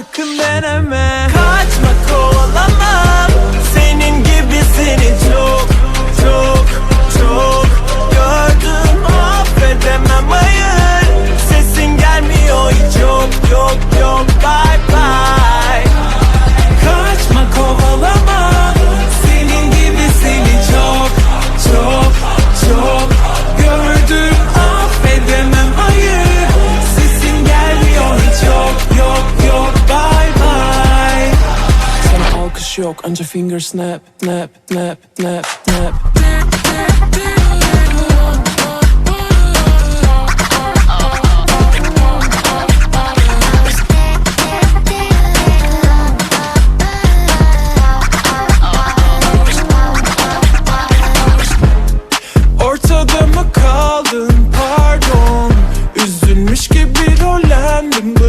sakın deneme. Kaçma kovalamam yok. Anca finger snap snap snap snap snap. Ortada mı kaldın? Pardon. Üzülmüş gibi rollendim.